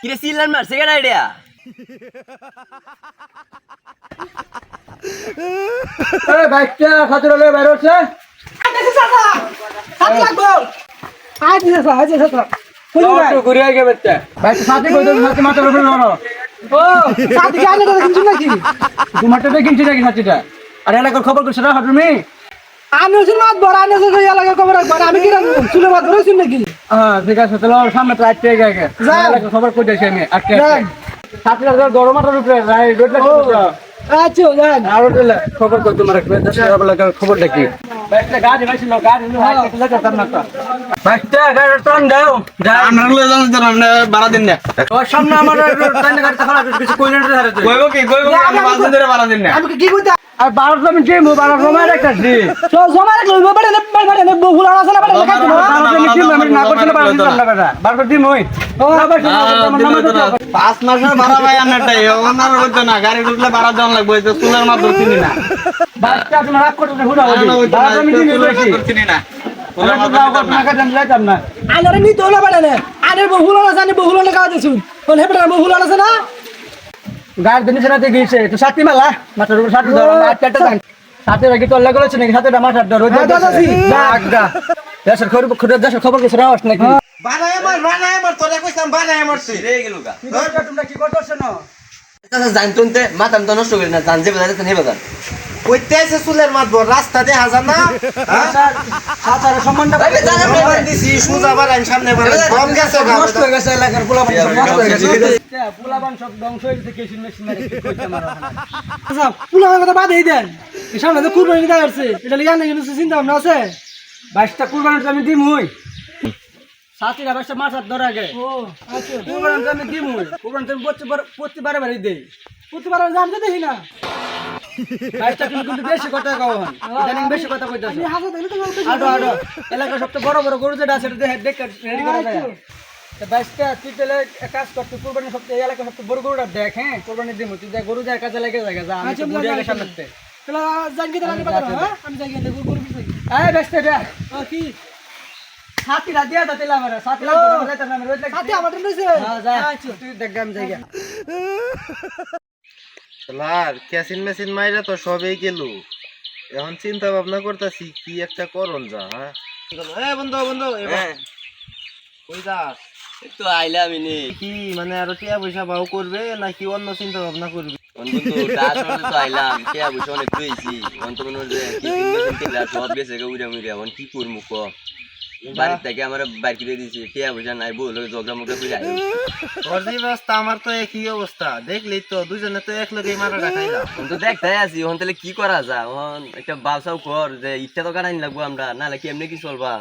কিরে সিলান মারছে কেন আইডিয়া এই। বাইকটা খাতুর হলে বাইরে হচ্ছে একটু ঘুরে আগে বাচ্চা। বাইকটা সাথে কই দেবো সাথে মাথার উপরে ধরো তোমারটা কিনছি নাকি? না হ্যাঁ ঠিক আছে তাহলে সামনে তো আটকে আগে আগে এলাকার খবর আমি? আটকে আটকে সাথীটা গরম মাথার উপরে রাই রোড আর খবর কই তোমার গাড়ি বাইছিল গাড়ি না গাড়ি টান দাও। আমরা যান তো দিন না। সামনে আমার টান গাড়ি খারাপ কিছু কইলেন রে হারে কইবো কি কইবো কি আমরা পাঁচ দিন ধরে বাড়া দিন না আর বারোশো আমি যে বারো সময় একটা দি বারোশো দিন ওই পাঁচ মাসের ভাড়া ভাই আনারটাই ওনার হইতো না গাড়ি ঢুকলে ভাড়া দেওয়া লাগবে এই তো চুলের মাপ ধরছিনি না। বাচ্চা তোমার রাগ করতে হুড়া না, না, হইতো না, বারোশো আমি দিন চুলের মাপ বেশি ধরছিনি না। চুলের মাপ যাও ধরছিনি না। টাকা দেন যাইতাম না? গায়ের দিন সেনাতে গিয়েছে। তো সাথী মেলা। মাথার উপর সাথী ধরো চারটা যান সাথে রাখি তোর লাগা রয়েছে নাকি? সাথে মাথার ধরো দেশের খবর দেশের খবর কিছু রাওয়াস নাকি? বানায় আমার বানায় আমার তোরে কইতাম বানায় মারছি রে গেল গা। তোমরা কি করতেছ না? জানতুন মাতাম তো নষ্ট করি না জান যে বাজারে নে বাজার কইতে আছে চুলের মাপ ধর রাস্তা দিয়ে হাজার না? সাঁতার সম্মানটা আরে জানা দিছি সুজা বাড়াই সামনে বাড়াই কম গেছে নষ্ট হয়ে গেছে এলাকার পোলাপান নষ্ট হয়ে গেছে। গেছে। পোলাপান সব ধ্বংস হয়ে গেছে কেসিন মেশিন মারি কি কইতে আমার ওখানে। বাইশটা কুরবানির আমি দিমুই। সাথীরা বাইশটা মাথার ধরে আগে। কুরবানির তো আমি দিমুই। কুরবানি তো আমি প্রতি বার- প্রতি বারে বারে দেই বাইশটা তুমি কিন্তু বেশি কথা কও ইদানিং বেশি কথা কইতাছো। আডো আডো এলাকার সবচেয়ে বড় বড় গরু যেটা আছে দেখে দেখে রেডি করে তা বাইশটা তুই তাহলে কাজ কর তুই কুরবানি এই এলাকার সবচেয়ে বড় গরুটা দেখ হ্যাঁ? কুরবানি দিমু তুই যা গরু যায় কাজে লেগে যায় যা আমি তো ঘুরে আগে সামনে এই বাইশটা দেখ। সাথীরা দিয়া আমি রোজ লাগি হ্যাঁ যা তুই দেখ আমি যাই গা। লার ক্যাসিন মেশিন মাইরা তো সবই গেল। এখন চিন্তা ভাবনা করতেছি কি একটা করণ যা হ্যাঁ? বন্ধু বন্ধু হ্যাঁ। কই যাস? তো আইলাম ইনি কি মানে আর টিয়া পয়সা বাউ করবে নাকি অন্য চিন্তা ভাবনা করবে? অনেক কি করব ক? বাড়ির থেকে আমার বাইর করে দিয়েছি টিয়া পয়সা নাই জগা মুখে তোর যে অবস্থা আমার তো একই অবস্থা। দেখলি তো দুজনে তো এক তো দেখতে আছি তাহলে কি করা এখন একটা বাবসাও কর যে ইটটা তো কাটাইন লাগবো আমরা নাহলে কি এমনি কি চলবাম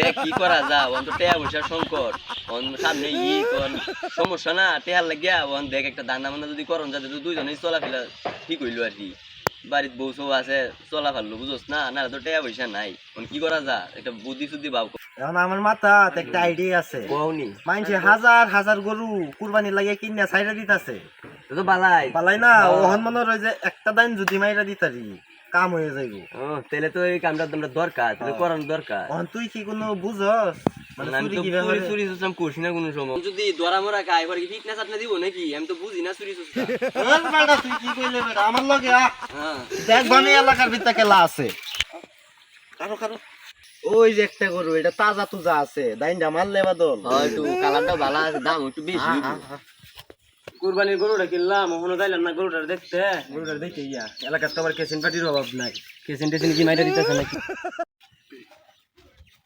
দেখ কি করা তো টেয়া সংকট। এখন সামনে ই সমস্যা না টেয়ার লাগিয়া দেখ একটা দান্না মান্না যদি করন যাতে দুইজনেই চলাফেরা ঠিক হইল আর কি। বাড়িত বউ সৌ আছে চলা ফেলল বুঝোস না না তো টেয়া পয়সা নাই। কি করা যায়? একটা বুদ্ধি সুদ্ধি ভাব এখন আমার মাথাত একটা আইডিয়া আছে। কওনি। মানছে হাজার হাজার গরু কুরবানি লাগে কিনা সাইডা দিতাছে। তো বালাই। পালাই না ওহন মনে হয় যে একটা দাইন যদি মাইরা দিতারি কাম হয়ে যাইব। তাহলে তো এই কামটা তোমরা দরকার করানো দরকার। তুই কি কোনো বুঝস? মানে আমি চুরি তো কীভাবে চুরি চুরি সুসলাম করছি না কোনো সময়। যদি দরা মরা খাই এবার কি ফিটনেস আপনি দিব নাকি? আমি তো বুঝি না চুরি সুসলা তুই কি কইলে আমার লগে আ। হ্যাঁ। এলাকার ভিতরে কেলা আছে। কারও কারও। ওই যে একটা গরু এটা তাজা তুজা আছে। দাইনটা মারলে বাদল। একটু কালারটা ভালো আছে দাম একটু বেশি কুরবানির গরুটা কিনলাম ওখানে যাইলাম না গরুটা দেখতে। গরুটা দেখে ইয়া এলাকার তো আবার কেসিন পাটির অভাব নাই। কেসিন টেসিন কি মাইটা দিতেছে নাকি?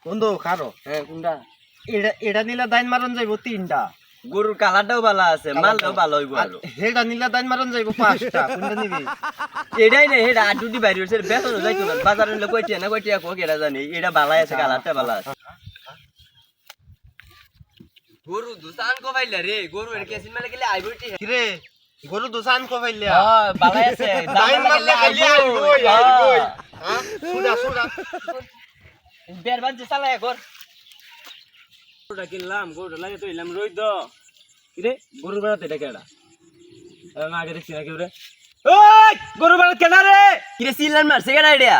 বন্ধু খারো। হ্যাঁ কোনটা? এটা এটা নিলে দাইন মারন যাইব তিনটা। গরুর কালারটাও ভালো আছে মালটাও ভালো হইব আর। হেটা নিলে দাইন মারন যাইব পাঁচটা কোনটা নিবি? এটাই না এটা আড্ডুটি বাইরে হচ্ছে বেতন যাইতো না। বাজারে নিলে কয়টিয়া না কয়টিয়া কোক এটা জানি? এটা ভালো আছে কালারটা ভালো আছে। গরু দুসান কো ভাইলা রে গরু এর কেসিন মেলে গেলে আইবটি কিরে গরু দুসান কো ফাইলিয়া হ্যাঁ ভালো আছে দাইন মারলে আইবই। আইবই হ্যাঁ। সুদা সুদা বের বাজে চালায় কর গরুটা কিনলাম গরুটা লাগে তো এলাম রই তো কিরে? গরু বেড়াতে এটা কেডা? আমি আগে দেখছি না কেউ রে। ওই গরু বেড়া কেনা রে? কিরে সিলান মারছে কেন আইডিয়া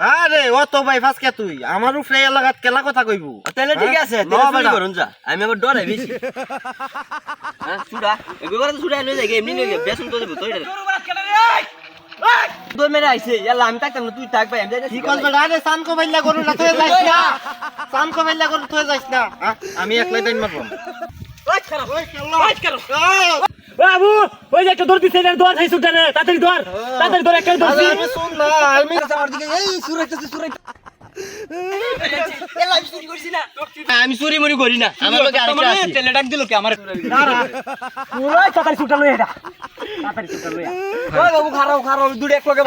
আরে ও তো ভাই ফাসকে তুই? আমার উপরে এলাকাত কেলা কথা কইব? তাহলে ঠিক আছে হ্যাঁ? চুরি বেটা। করুন যা। আমি আবার ডরে বেশি। হ্যাঁ চুরা। এগুলো তো চুরা লয়ে যাই এমনি লয়ে বেসন তো দেবো তো এটা। তোর মেরে আইছে। ইয়াল্লা আমি থাকতাম না তুই থাক ভাই আমি কি বেটা? আরে সান কো বাইলা করু না তুই যাইস না। সান কো বাইলা করু তুই যাইস না। হ্যাঁ? আমি একলাই টাইম মারব। বাবু ওই যে একটা দৌড় দিছে এটা দৌড় খাইছু টানে তাড়াতাড়ি দৌড় তাড়াতাড়ি দৌড় একটা দৌড় আমি শুন না আমি আমি চুরি মুরি করি না। আমার আরেকটা আছে। ডাক দিল কি আমার? পুরো তাড়াতাড়ি ছুটা এটা তাড়াতাড়ি ছুটা লই ওই বাবু খারাও খারাও দুড়ে এক লগে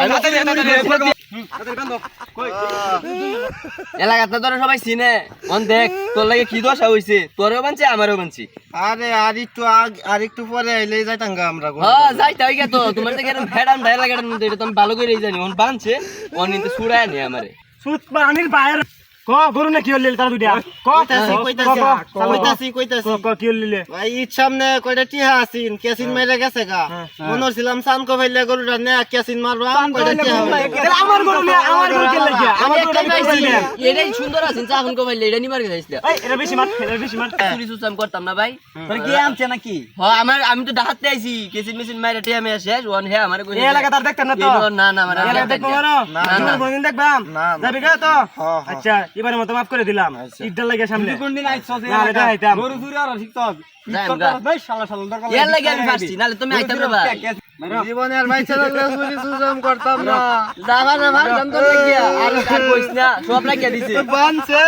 এলাকাতে তোরা সবাই চিনে। অন দেখ তোর লাগে কি দশা হইছে? তোরেও বানছি আমারও বানছি। আরে আর একটু আগ আর একটু পরে আইলে যাইতাম গা আমরা হ্যাঁ যাই তাই তো। তোমার থেকে ভেড়াম লাগাটার মধ্যে এটা তো আমি ভালো করেই জানি। অন বানছে অন কিন্তু ছুড়ায় নি আমারে। সুত পানির বাইরে ক গরু না কি হল তারা দুইটা? ক কইতাছি কইতাছি কইতাছি কইতাছি। ক কি হল ভাই ঈদ সামনে কয়টা টিহা আছিন? কেসিন মাইরা গেছে গা। মনে ছিলাম সান কো ভাইলা গরুটা নে কেসিন মারবা। কয়টা টিহা আমার গরু আমার কে আমার পাইছি। এটাই সুন্দর আছে চা এখন কমাইলে এটা নিবার গেছে এই এটা বেশি মার এটা বেশি মার। চুরি সুসাম করতাম না ভাই। তোর কি আমছে নাকি? হ্যাঁ আমার আমি তো ডাহাতে আইছি। কেসিন মেশিন মাইরা টিয়া মেয়ে শেষ ওয়ান হে আমার এই এলাকা তার দেখতেন না তো? না না আমার এলাকা দেখব মারো না, না। দেখবাম? না, না। যাবি কা তো? হ্যাঁ, হ্যাঁ। আচ্ছা। এবারে মতো মাফ করে দিলাম ঈদটা লাগে সামনে কোনদিন আইছস না, এটা আইতাম। গরু চুরি আর ঠিক তো ভাই শালা শালা দরকার ইয়ার লাগে আমি নালে তুমি আইতাম ভাই জীবনে আর মাইছে লাগলে চুরি সুজম করতাম না দাবা না ভাই জানতো লাগিয়া আর আর কইছ না সব লাগিয়া দিছে বানছে